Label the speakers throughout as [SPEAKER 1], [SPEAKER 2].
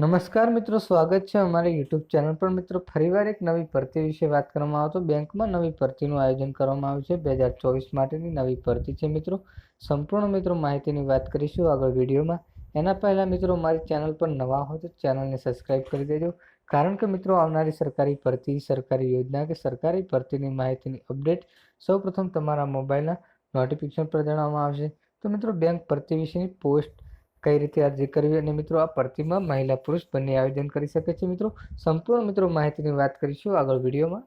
[SPEAKER 1] નમસ્કાર મિત્રો, સ્વાગત છે અમારી યુટ્યુબ ચેનલ પર. મિત્રો, ફરીવાર એક નવી ભરતી વિશે વાત કરવામાં આવે તો બેંકમાં નવી ભરતીનું આયોજન કરવામાં આવ્યું છે. બે હજાર ચોવીસ માટેની નવી ભરતી છે મિત્રો. સંપૂર્ણ મિત્રો માહિતીની વાત કરીશું આગળ વિડીયોમાં. એના પહેલાં મિત્રો મારી ચેનલ પર નવા હોય તો ચેનલને સબસ્ક્રાઈબ કરી દેજો. કારણ કે મિત્રો, આવનારી સરકારી ભરતી, સરકારી યોજના કે સરકારી ભરતીની માહિતીની અપડેટ સૌપ્રથમ તમારા મોબાઈલના નોટિફિકેશન પર જણાવવામાં આવશે. તો મિત્રો, બેંક ભરતી વિશેની પોસ્ટ કઈ રીતે અરજી કરવી અને મિત્રો આ ભરતીમાં મહિલા પુરુષ બંને આયોજન કરી શકે છે મિત્રો. સંપૂર્ણ મિત્રો માહિતીની વાત કરીશું આગળ વિડીયોમાં.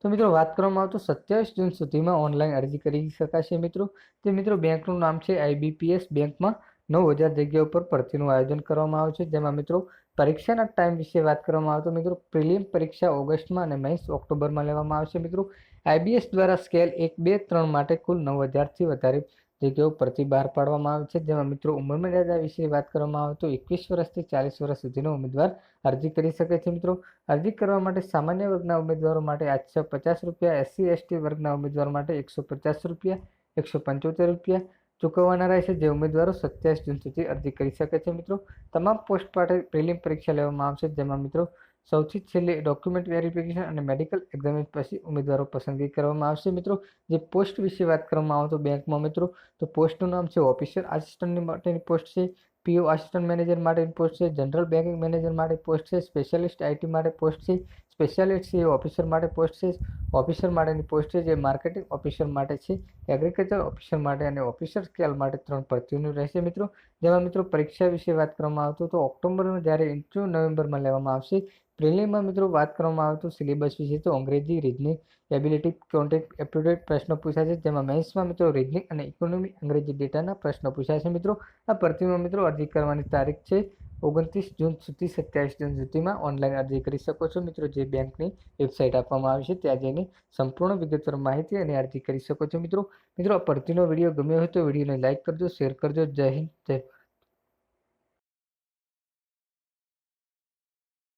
[SPEAKER 1] તો મિત્રો વાત કરવામાં આવતો સત્યાવીસ જૂન સુધીમાં ઓનલાઈન અરજી કરી શકાશે મિત્રો. તે મિત્રો બેંકનું નામ છે આઈબીપીએસ બેંકમાં નવ હજાર જગ્યા ઉપર ભરતીનું આયોજન કરવામાં આવ્યું છે. જેમાં મિત્રો પરીક્ષાના ટાઈમ વિશે વાત કરવામાં આવે તો મિત્રો પ્રિલિયમ પરીક્ષા ઓગસ્ટમાં અને મેન્સ ઓક્ટોબરમાં લેવામાં આવશે મિત્રો. આઈબીએસ દ્વારા સ્કેલ એક બે ત્રણ માટે કુલ નવ હજારથી વધારે જગ્યાઓ પરથી બહાર પાડવામાં આવે છે. જેમાં મિત્રો ઉંમર મર્યાદા વિશે વાત કરવામાં આવે તો એકવીસ વર્ષથી ચાલીસ વર્ષ સુધીનો ઉમેદવાર અરજી કરી શકે છે મિત્રો. અરજી કરવા માટે સામાન્ય વર્ગના ઉમેદવારો માટે આઠસો પચાસ રૂપિયા, એસસી, એસટી વર્ગના ઉમેદવાર માટે એકસો પચાસ રૂપિયા, એકસો પંચોતેર રૂપિયા ચૂકવવાના રહેશે. જે ઉમેદવારો સત્યાવીસ જૂન સુધી અરજી કરી શકે છે મિત્રો. તમામ પોસ્ટ માટે પ્રિલિમ પરીક્ષા લેવામાં આવશે. જેમાં મિત્રો સૌથી છેલ્લે ડોક્યુમેન્ટ વેરિફિકેશન અને મેડિકલ એક્ઝામ પછી ઉમેદવારો પસંદગી કરવામાં આવશે. મિત્રો, જે પોસ્ટ વિશે વાત કરવામાં આવે તો બેંકમાં મિત્રો, તો પોસ્ટનું નામ છે ઓફિસર આસિસ્ટન્ટની માટેની પોસ્ટ છે પીઓ આસિસ્ટન્ટ મેનેજર માટેની પોસ્ટ છે જનરલ બેન્કિંગ મેનેજર માટે પોસ્ટ છે સ્પેશિયાલિસ્ટ આઈટી માટે પોસ્ટ છે સ્પેશિયાલિસ્ટ સીએ ઓફિસર માટે પોસ્ટ છે ઓફિસર માટેની પોસ્ટ છે જે માર્કેટિંગ ઓફિસર માટે છે, એગ્રીકલ્ચર ઓફિસર માટે અને ઓફિસર સ્કેલ માટે ત્રણ ભરતીઓનું રહેશે મિત્રો. જેમાં મિત્રો પરીક્ષા વિશે વાત કરવામાં આવતું તો ઓક્ટોબરમાં જ્યારે ઇન્ટરવ્યૂ નવેમ્બરમાં લેવામાં આવશે. પ્રિલિમમાં મિત્રો વાત કરવામાં આવે તો સિલેબસ વિશે તો અંગ્રેજી, રીઝનિંગ, એબિલિટી, કોન્ટેક્ટ એપ્ટિટ્યૂડ પ્રશ્નો પૂછાય છે. જેમાં મેન્સમાં મિત્રો રીઝનિંગ અને ઇકોનોમી અંગ્રેજી ડેટાના પ્રશ્નો છે મિત્રો. આ ભરતીમાં મિત્રો અરજી કરવાની તારીખ છે. ઓગણત્રીસ જૂન સુધી સત્યાવીસ જૂન સુધીમાં ઓનલાઈન અરજી કરી શકો છો. મિત્રો, જે બેંકની વેબસાઇટ આપવામાં આવી છે, ત્યાં જઈને સંપૂર્ણ વિગતવાર માહિતી અને અરજી કરી શકો છો. મિત્રો મિત્રો, આ ભરતીનો વીડિયો ગમ્યો હોય તો વિડીયોને લાઇક કરજો શેર કરજો. જય હિન્દ, જય